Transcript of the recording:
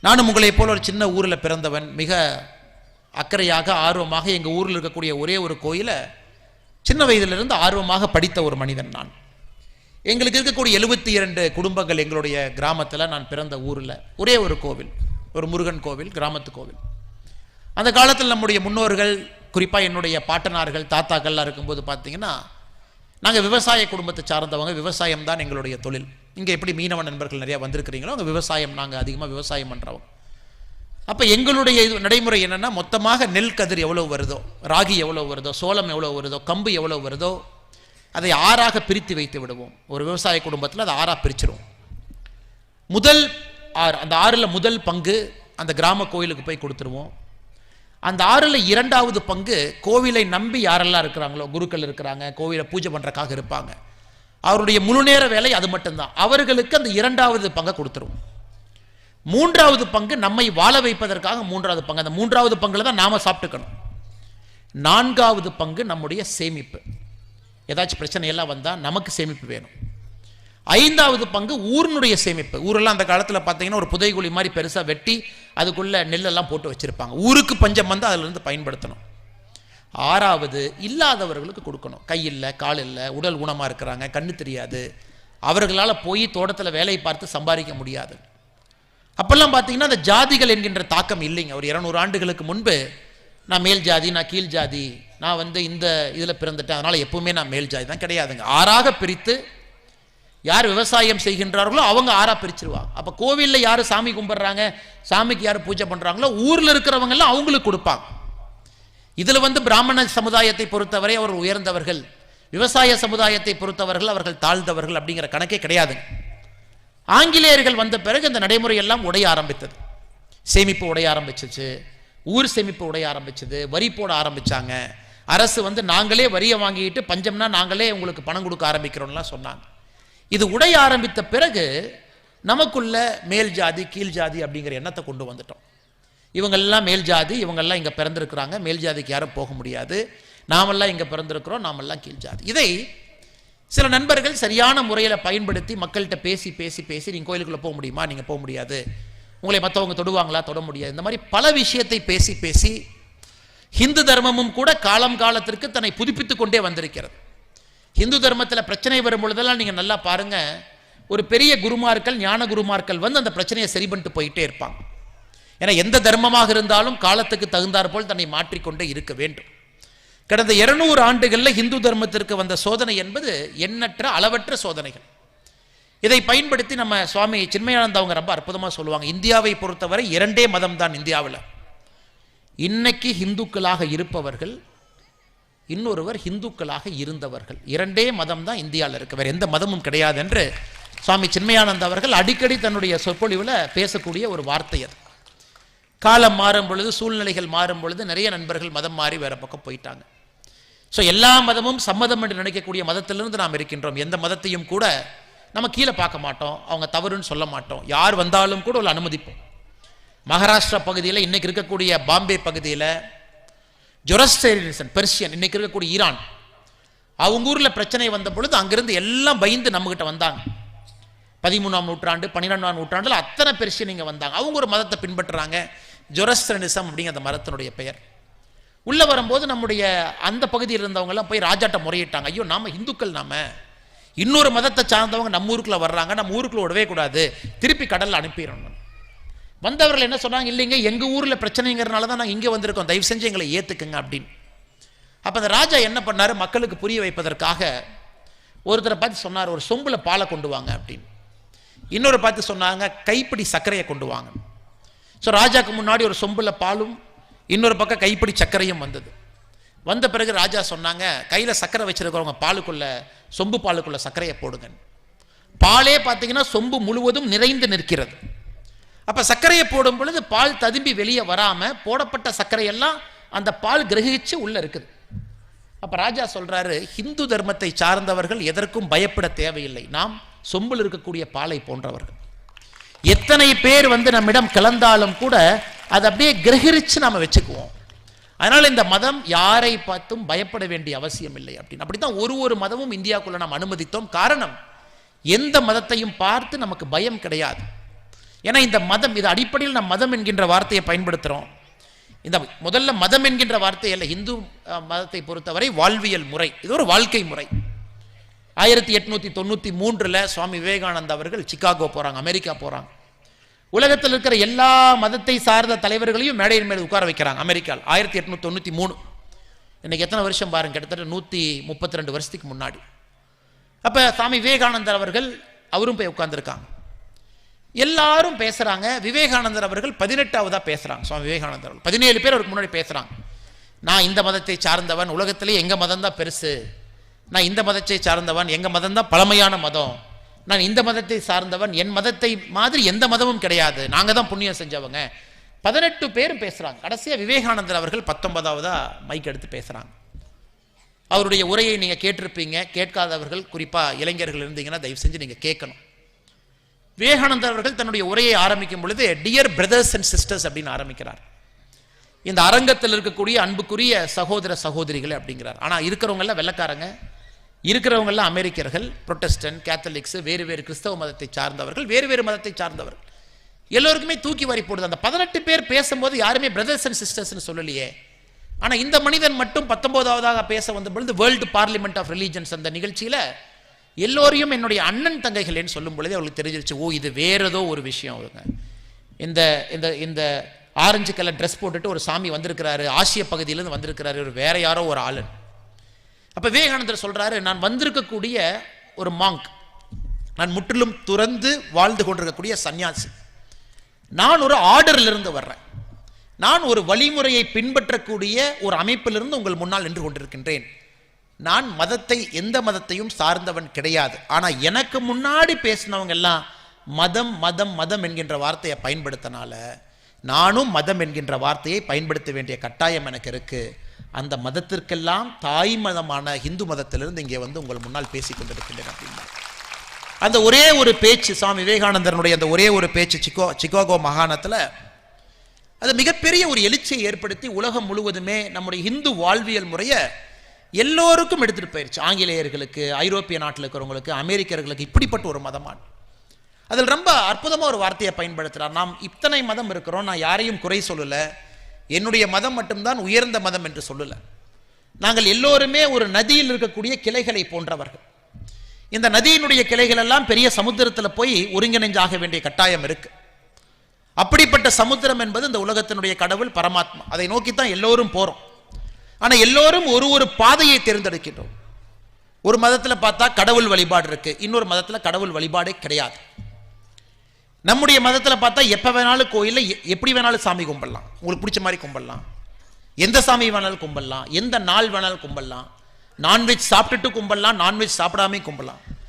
நானும் உங்களைப் போல் ஒரு சின்ன ஊரில் பிறந்தவன் மிக அக்கறையாக ஆர்வமாக எங்கள் ஊரில் இருக்கக்கூடிய ஒரே ஒரு கோயிலை சின்ன வயதிலிருந்து ஆர்வமாக படித்த ஒரு மனிதன் நான். எங்களுக்கு இருக்கக்கூடிய எழுபத்தி இரண்டு குடும்பங்கள் எங்களுடைய கிராமத்தில் நான் பிறந்த ஊரில். ஒரே ஒரு கோவில் ஒரு முருகன் கோவில் கிராமத்து கோவில். அந்த காலத்தில் நம்முடைய முன்னோர்கள் குறிப்பாக என்னுடைய பாட்டனார்கள் தாத்தாக்கள்லாம் இருக்கும்போது பார்த்தீங்கன்னா நாங்கள் விவசாய குடும்பத்தை சார்ந்தவங்க விவசாயம் தான் எங்களுடைய தொழில். இங்கே எப்படி மீனவ நண்பர்கள் நிறையா வந்திருக்கிறீங்களோ அங்கே விவசாயம் நாங்கள் அதிகமாக விவசாயம் பண்ணுறவங்க அப்போ எங்களுடைய இது நடைமுறை என்னென்னா மொத்தமாக நெல் கதிர் எவ்வளோ வருதோ ராகி எவ்வளோ வருதோ சோளம் எவ்வளோ வருதோ கம்பு எவ்வளோ வருதோ அதை ஆறாக பிரித்து வைத்து விடுவோம். ஒரு விவசாய குடும்பத்தில் அதை ஆறாக பிரிச்சிருவோம். முதல் ஆறு அந்த ஆறில் முதல் பங்கு அந்த கிராம கோயிலுக்கு போய் கொடுத்துருவோம். அந்த ஆறில் இரண்டாவது பங்கு கோவிலை நம்பி யாரெல்லாம் இருக்கிறாங்களோ குருக்கள் இருக்கிறாங்க கோவிலை பூஜை பண்ணுறக்காக இருப்பாங்க. அவருடைய முழு நேர வேலை அது மட்டும்தான். அவர்களுக்கு அந்த இரண்டாவது பங்கை கொடுத்துருவோம் மூன்றாவது பங்கு நம்மை வாழ வைப்பதற்காக மூன்றாவது பங்கு. அந்த மூன்றாவது பங்கில் தான் நாம சாப்பிட்டுக்கணும். நான்காவது பங்கு நம்முடைய சேமிப்பு. ஏதாச்சும் பிரச்சனையெல்லாம் வந்தால் நமக்கு சேமிப்பு வேணும். ஐந்தாவது பங்கு ஊரினுடைய சேமிப்பு. ஊரெல்லாம் அந்த காலத்தில் பார்த்தீங்கன்னா ஒரு புதைகுழி மாதிரி பெருசாக வெட்டி அதுக்குள்ளே நெல்லெல்லாம் போட்டு வச்சுருப்பாங்க. ஊருக்கு பஞ்சம் வந்து அதிலிருந்து பயன்படுத்தணும். ஆறாவது இல்லாதவர்களுக்கு கொடுக்கணும். கை இல்லை கால் இல்லை உடல் ஊனமாக இருக்கிறாங்க கண்ணு தெரியாது. அவர்களால் போய் தோட்டத்தில் வேலையை பார்த்து சம்பாதிக்க முடியாது. அப்போல்லாம் பார்த்தீங்கன்னா அந்த ஜாதிகள் என்கின்ற தாக்கம் இல்லைங்க. ஒரு இருநூறு ஆண்டுகளுக்கு முன்பு நான் மேல் ஜாதி நான் கீழ் ஜாதி நான் வந்து இந்த இதில் பிறந்துட்டேன். அதனால் எப்பவுமே நான் மேல் ஜாதி தான் கிடையாதுங்க. ஆறாக பிரித்து யார் விவசாயம் செய்கின்றார்களோ அவங்க ஆறா பிரிச்சிருவாங்க. அப்போ கோவிலில் யார் சாமி கும்பிட்றாங்க சாமிக்கு யார் பூஜை பண்ணுறாங்களோ ஊரில் இருக்கிறவங்கெல்லாம் அவங்களுக்கு கொடுப்பாங்க. இதில் வந்து பிராமண சமுதாயத்தை பொறுத்தவரை அவர் உயர்ந்தவர்கள். விவசாய சமுதாயத்தை பொறுத்தவர்கள் அவர்கள் தாழ்ந்தவர்கள் அப்படிங்கிற கணக்கே கிடையாது. ஆங்கிலேயர்கள் வந்த பிறகு இந்த நடைமுறையெல்லாம் உடைய ஆரம்பித்தது. சேமிப்பு உடைய ஆரம்பிச்சிச்சு ஊர் சேமிப்பு உடைய ஆரம்பிச்சது வரி போட ஆரம்பித்தாங்க அரசு வந்து நாங்களே வரியை வாங்கிட்டு பஞ்சம்னா நாங்களே உங்களுக்கு பணம் கொடுக்க ஆரம்பிக்கிறோம்லாம் சொன்னாங்க. இது உடைய ஆரம்பித்த பிறகு நமக்குள்ள மேல் ஜாதி கீழ் ஜாதி அப்படிங்கிற எண்ணத்தை கொண்டு வந்துட்டோம். இவங்கெல்லாம் மேல் ஜாதி இவங்கெல்லாம் இங்கே பிறந்திருக்கிறாங்க. மேல் ஜாதிக்கு யாரும் போக முடியாது. நாமெல்லாம் இங்கே பிறந்திருக்கிறோம் நாமெல்லாம் கீழ் ஜாதி. இதை சில நண்பர்கள் சரியான முறையில் பயன்படுத்தி மக்கள்கிட்ட பேசி பேசி பேசி நீங்கள் கோயிலுக்குள்ளே போக முடியுமா? நீங்கள் போக முடியாது. உங்களை மற்றவங்க தொடுவாங்களா? தொட முடியாது. இந்த மாதிரி பல விஷயத்தை பேசி பேசி ஹிந்து தர்மமும் கூட காலம் காலத்திற்கு தன்னை புதுப்பித்து கொண்டே வந்திருக்கிறது. ஹிந்து தர்மத்தில் பிரச்சனை வரும் பொழுதெல்லாம் நீங்கள் நல்லா பாருங்கள் ஒரு பெரிய குருமார்கள் ஞான குருமார்கள் வந்து அந்த பிரச்சனையை சரி பண்ணிட்டு போயிட்டே இருப்பாங்க. ஏன்னா எந்த தர்மமாக இருந்தாலும் காலத்துக்கு தகுந்தார் போல் தன்னை மாற்றிக்கொண்டே இருக்க வேண்டும். கடந்த இருநூறு ஆண்டுகளில் இந்து தர்மத்திற்கு வந்த சோதனை என்பது எண்ணற்ற அளவற்ற சோதனைகள். இதை பயன்படுத்தி நம்ம சுவாமி சின்மயானந்த அவங்க ரொம்ப அற்புதமாக சொல்லுவாங்க. இந்தியாவை பொறுத்தவரை இரண்டே மதம் தான் இந்தியாவில். இன்னைக்கு இந்துக்களாக இருப்பவர்கள் இன்னொருவர் இந்துக்களாக இருந்தவர்கள். இரண்டே மதம் தான் இந்தியாவில் இருக்கு. வேறு எந்த மதமும் கிடையாது என்று சுவாமி சின்மயானந்த அவர்கள் அடிக்கடி தன்னுடைய சொற்பொழிவில் பேசக்கூடிய ஒரு வார்த்தை அது. காலம் மாறும் பொழுது சூழ்நிலைகள் மாறும் பொழுது நிறைய நண்பர்கள் மதம் மாறி வேற பக்கம் போயிட்டாங்க. ஸோ எல்லா மதமும் சம்மதம் என்று நினைக்கக்கூடிய மதத்திலிருந்து நாம் இருக்கின்றோம். எந்த மதத்தையும் கூட நம்ம கீழே பார்க்க மாட்டோம். அவங்க தவறுன்னு சொல்ல மாட்டோம். யார் வந்தாலும் கூட ஒரு அனுமதிப்போம். மகாராஷ்டிரா பகுதியில் இன்றைக்கி இருக்கக்கூடிய பாம்பே பகுதியில் ஜொரஸ்டேரியனிசன் பெர்சியன் இன்னைக்கு இருக்கக்கூடிய ஈரான். அவங்க ஊரில் பிரச்சனை வந்த பொழுது அங்கிருந்து எல்லாம் பயந்து நம்மகிட்ட வந்தாங்க. பதிமூணாம் நூற்றாண்டு பன்னிரெண்டாம் நூற்றாண்டில் அத்தனை பெர்சியன் இங்கே வந்தாங்க. அவங்க ஒரு மதத்தை பின்பற்றுறாங்க. ஜொரஸ்டனிசம் அப்படிங்கிற அந்த மதத்தினுடைய பெயர். உள்ளே வரும்போது நம்முடைய அந்த பகுதியில் இருந்தவங்கெல்லாம் போய் ராஜாட்ட முறையிட்டாங்க. ஐயோ நாம் இந்துக்கள் நாம. இன்னொரு மதத்தை சார்ந்தவங்க நம்ம ஊருக்குள்ளே வர்றாங்க. நம்ம ஊருக்குள்ளே விடவே கூடாது. திருப்பி கடலில் அனுப்பிடணும். வந்தவர்கள் என்ன சொன்னாங்க இல்லைங்க எங்கள் ஊரில் பிரச்சனைங்கிறனால தான் நாங்கள் இங்கே வந்திருக்கோம். தயவு செஞ்சு எங்களை ஏற்றுக்குங்க அப்படின்னு. அப்போ அந்த ராஜா என்ன பண்ணாரு? மக்களுக்கு புரிய வைப்பதற்காக ஒருத்தரை பார்த்து சொன்னார் ஒரு சொம்பில் பாலை கொண்டு வாங்க அப்படின்னு. இன்னொரு பார்த்து சொன்னாங்க கைப்பிடி சர்க்கரையை கொண்டு வாங்க ஸோ ராஜாவுக்கு முன்னாடி ஒரு சொம்பில் பாலும் இன்னொரு பக்கம் கைப்பிடி சர்க்கரையும் வந்தது. வந்த பிறகு ராஜா சொன்னாங்க கையில் சர்க்கரை வச்சிருக்கிறவங்க பாலுக்குள்ள சொம்பு பாலுக்குள்ள சர்க்கரையை போடுங்க பாலே பார்த்தீங்கன்னா சொம்பு முழுவதும் நிறைந்து நிற்கிறது. அப்போ சர்க்கரையை போடும் பொழுது பால் ததும்பி வெளியே வராமல் போடப்பட்ட சர்க்கரையெல்லாம் அந்த பால் கிரகிச்சு உள்ளே இருக்குது. அப்போ ராஜா சொல்கிறாரு ஹிந்து தர்மத்தை சார்ந்தவர்கள் எதற்கும் பயப்பட தேவையில்லை. நாம் சொம்பில் இருக்கக்கூடிய பாலை போன்றவர்கள். எத்தனை பேர் வந்து நம்மிடம் கலந்தாலும் கூட அதை அப்படியே கிரகிரிச்சு நாம் வச்சுக்குவோம். அதனால் இந்த மதம் யாரை பார்த்தும் பயப்பட வேண்டிய அவசியம் இல்லை. அப்படின்னு. அப்படி தான் ஒரு ஒரு மதமும் இந்தியாவுக்குள்ளே நாம் அனுமதித்தோம். காரணம் எந்த மதத்தையும் பார்த்து நமக்கு பயம் கிடையாது. ஏன்னா இந்த மதம் இது அடிப்படையில் நம்ம மதம் என்கின்ற வார்த்தையை பயன்படுத்துகிறோம் இந்த முதல்ல மதம் என்கின்ற வார்த்தை அல்ல இந்து மதத்தை பொறுத்தவரை வாழ்வியல் முறை. இது ஒரு வாழ்க்கை முறை. ஆயிரத்தி எட்நூற்றி தொண்ணூற்றி மூன்றில் சுவாமி விவேகானந்த அவர்கள் சிக்காகோ போகிறாங்க அமெரிக்கா போகிறாங்க உலகத்தில் இருக்கிற எல்லா மதத்தை சார்ந்த தலைவர்களையும் மேடையின் மேலே உட்கார வைக்கிறாங்க அமெரிக்காவில். ஆயிரத்தி எட்நூற்றி தொண்ணூற்றி மூணு. இன்னைக்கு எத்தனை வருஷம் பாருங்க கிட்டத்தட்ட நூற்றி முப்பத்தி ரெண்டு வருஷத்துக்கு முன்னாடி. அப்போ சாமி விவேகானந்தர் அவர்கள் அவரும் போய் உட்காந்துருக்காங்க எல்லாரும் பேசுகிறாங்க விவேகானந்தர் அவர்கள் பதினெட்டாவதா பேசுகிறாங்க சுவாமி விவேகானந்தர் அவர்கள். பதினேழு பேர் அவருக்கு முன்னாடி பேசுகிறாங்க நான் இந்த மதத்தை சார்ந்தவன். உலகத்திலே எங்கள் மதம் தான் பெருசு? நான் இந்த மதத்தை சார்ந்தவன். எங்கள் மதம் தான் பழமையான மதம்? நான் இந்த மதத்தை சார்ந்தவன். என் மதத்தை மாதிரி எந்த மதமும் கிடையாது. நாங்கள் தான் புண்ணியம் செஞ்சவங்க. பதினெட்டு பேரும் பேசுகிறாங்க கடைசியாக விவேகானந்தர் அவர்கள் பத்தொன்பதாவதாக மைக் எடுத்து பேசுகிறாங்க அவருடைய உரையை நீங்கள் கேட்டிருப்பீங்க. கேட்காதவர்கள் குறிப்பாக இளைஞர்கள் இருந்தீங்கன்னா தயவு செஞ்சு நீங்கள் கேட்கணும். விவேகானந்தர் அவர்கள் தன்னுடைய உரையை ஆரம்பிக்கும் பொழுது டியர் பிரதர்ஸ் அண்ட் சிஸ்டர்ஸ் அப்படின்னு ஆரம்பிக்கிறார். இந்த அரங்கத்தில் இருக்கக்கூடிய அன்புக்குரிய சகோதர சகோதரிகள் அப்படிங்கிறார். ஆனால் இருக்கிறவங்க வெள்ளக்காரங்க இருக்கிறவங்க அமெரிக்கர்கள் புரொட்டஸ்டன்ட் கேத்தலிக்ஸ் வேறு வேறு கிறிஸ்தவ மதத்தை சார்ந்தவர்கள் வேறு வேறு மதத்தை சார்ந்தவர்கள். எல்லோருக்குமே தூக்கி வாரி போடுது. அந்த பதினெட்டு பேர் பேசும்போது யாருமே பிரதர்ஸ் அண்ட் சிஸ்டர்ஸ்னு சொல்லலையே. ஆனால் இந்த மனிதன் மட்டும் பத்தொன்பதாவதாக பேச வந்த பொழுது வேர்ல்டு பார்லிமெண்ட் ஆஃப் ரிலீஜன்ஸ் அந்த நிகழ்ச்சியில் எல்லோரையும் என்னுடைய அண்ணன் தங்கைகளேன்னு சொல்லும் பொழுது அவளுக்கு தெரிஞ்சிருச்சு ஓ இது வேற ஏதோ ஒரு விஷயம் அவருங்க இந்த இந்த இந்த ஆரஞ்சு கலர் ட்ரெஸ் போட்டுட்டு ஒரு சாமி வந்திருக்கிறாரு ஆசிய பகுதியிலேருந்து வந்திருக்கிறாரு ஒரு வேற யாரோ ஒரு ஆளன் அப்போ விவேகானந்தர் சொல்கிறாரு நான் வந்திருக்கக்கூடிய ஒரு மாங்க் நான் முற்றிலும் துறந்து வாழ்ந்து கொண்டிருக்கக்கூடிய சன்னியாசி நான் ஒரு ஆர்டரிலிருந்து வர்றேன். நான் ஒரு வழிமுறையை பின்பற்றக்கூடிய ஒரு அமைப்பிலிருந்து உங்கள் முன்னால் நின்று கொண்டிருக்கின்றேன். நான் மதத்தை எந்த மதத்தையும் சார்ந்தவன் கிடையாது. ஆனால் எனக்கு முன்னாடி பேசினவங்க எல்லாம் மதம் மதம் மதம் என்கின்ற வார்த்தையை பயன்படுத்தினால நானும் மதம் என்கின்ற வார்த்தையை பயன்படுத்த வேண்டிய கட்டாயம் எனக்கு இருக்குது அந்த மதத்திற்கெல்லாம் தாய் மதமான இந்து மதத்திலிருந்து இங்கே வந்து உங்கள் முன்னால் பேசிக் கொண்டிருக்கின்றேன் அப்படின்னா. அந்த ஒரே ஒரு பேச்சு சுவாமி விவேகானந்தரனுடைய அந்த ஒரே ஒரு பேச்சு சிக்கோ சிக்காகோ மாகாணத்தில் அது மிகப்பெரிய ஒரு எழுச்சியை ஏற்படுத்தி உலகம் முழுவதுமே நம்முடைய இந்து வாழ்வியல் முறையை எல்லோருக்கும் எடுத்துகிட்டு போயிடுச்சு ஆங்கிலேயர்களுக்கு ஐரோப்பிய நாட்டில் இருக்கிறவங்களுக்கு அமெரிக்கர்களுக்கு இப்படிப்பட்ட ஒரு மதமான அதில் ரொம்ப அற்புதமாக ஒரு வார்த்தையை பயன்படுத்துகிறார் நாம் இத்தனை மதம் இருக்கிறோம் நான் யாரையும் குறை சொல்லலை. என்னுடைய மதம் மட்டும்தான் உயர்ந்த மதம் என்று சொல்லலை. நாங்கள் எல்லோருமே ஒரு நதியில் இருக்கக்கூடிய கிளைகளை போன்றவர்கள். இந்த நதியினுடைய கிளைகள் எல்லாம் பெரிய சமுத்திரத்தில் போய் ஒருங்கிணைஞ்சாக வேண்டிய கட்டாயம் இருக்குது அப்படிப்பட்ட சமுத்திரம் என்பது இந்த உலகத்தினுடைய கடவுள் பரமாத்மா. அதை நோக்கித்தான் எல்லோரும் போகிறோம் ஆனா எல்லோரும் ஒரு ஒரு பாதையை தேர்ந்தெடுக்கின்றோம். ஒரு மதத்துல பார்த்தா கடவுள் வழிபாடு இருக்கு. இன்னொரு மதத்துல கடவுள் வழிபாடே கிடையாது. நம்முடைய மதத்துல பார்த்தா எப்ப வேணாலும் கோயிலில் எ- எப்படி வேணாலும் சாமி கும்பிடலாம். உங்களுக்கு பிடிச்ச மாதிரி கும்பிடலாம். எந்த சாமி வேணாலும் கும்பிடலாம். எந்த நாள் வேணாலும் கும்பிடலாம். நான்வெஜ் சாப்பிட்டுட்டு கும்பிடலாம். நான்வெஜ் சாப்பிடாமே கும்பிடலாம்.